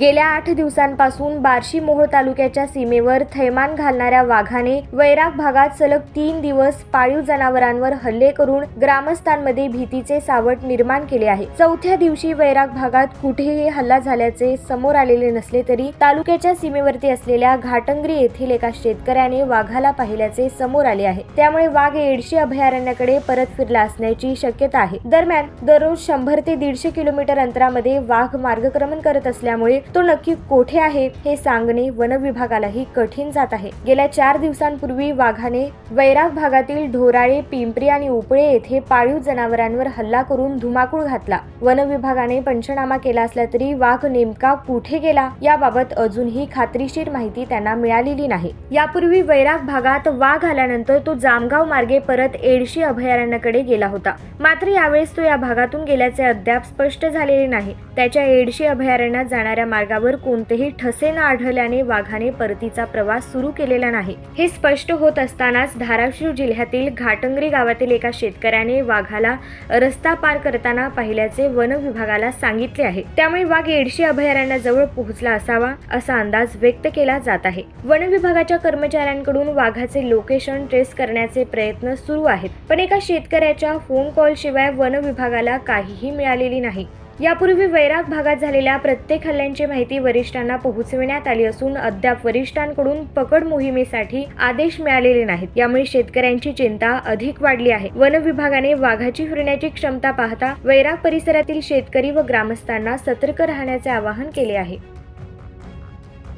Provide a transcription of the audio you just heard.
गेल्या आठ दिवसांपासून बार्शी मोहोळ तालुक्याच्या सीमेवर थैमान घालणाऱ्या वाघाने वैराग भागात सलग तीन दिवस पाळीव जनावरांवर हल्ले करून ग्रामस्थांमध्ये भीतीचे सावट निर्माण केले आहे. चौथ्या दिवशी वैराग भागात कुठेही हल्ला झाल्याचे समोर आलेले नसले तरी तालुक्याच्या सीमेवरती असलेल्या घाटंगरी येथील एका शेतकऱ्याने वाघाला पाहिल्याचे समोर आले आहे. त्यामुळे वाघ एडशी अभयारण्याकडे परत फिरला असण्याची शक्यता आहे. दरम्यान दररोज शंभर ते दीडशे किलोमीटर अंतरामध्ये वाघ मार्गक्रमण करत असल्यामुळे तो नक्की कोठे आहे हे सांगणे वन विभागालाही कठीण जात आहे. गेल्या चार दिवसांपूर्वी वाघाने वैराग भागातील ढोराळे पिंपरी आणि उपळे येथे पाळीव जनावरांवर हल्ला करून धुमाकूळ घातला. वन विभागाने पंचनामा केला असला तरी वाघ नेमका कुठे गेला याबाबत अजूनही खात्रीशीर माहिती त्यांना मिळालेली नाही. यापूर्वी वैराग भागात वाघ आल्यानंतर तो जामगाव मार्गे परत एडशी अभयारण्याकडे गेला होता. मात्र यावेळेस तो या भागातून गेल्याचे अद्याप स्पष्ट झालेले नाही. त्याच्या एडशी अभयारण्यात जाणाऱ्या मार्गावर कोणतेही ठसे न आढळल्याने वाघाने परतीचा प्रवास सुरू केलेला नाही. हे स्पष्ट होत असतानाच धाराशिव जिल्ह्यातील घाटंगरी गावातील एका शेतकऱ्याने वाघाला रस्ता पार करताना पाहिल्याचे वन विभागाला सांगितले आहे. त्यामुळे वाघ एडशी अभयारण्याजवळ पोहोचला असावा असा अंदाज व्यक्त केला जात आहे. वन विभागाच्या कर्मचाऱ्यांकडून वाघाचे लोकेशन ट्रेस करण्याचे प्रयत्न सुरू आहेत. पण एका शेतकऱ्याच्या फोन कॉल शिवाय वन विभागाला काहीही मिळालेली नाही. यापूर्वी वैराग भागात झालेल्या प्रत्येक हल्ल्यांची माहिती वरिष्ठांना पोहोचविण्यात आली असून अद्याप वरिष्ठांकडून पकड मोहिमेसाठी आदेश मिळालेले नाहीत. यामुळे शेतकऱ्यांची चिंता अधिक वाढली आहे. वन विभागाने वाघाची फिरण्याची क्षमता पाहता वैराग परिसरातील शेतकरी व ग्रामस्थांना सतर्क राहण्याचे आवाहन केले आहे.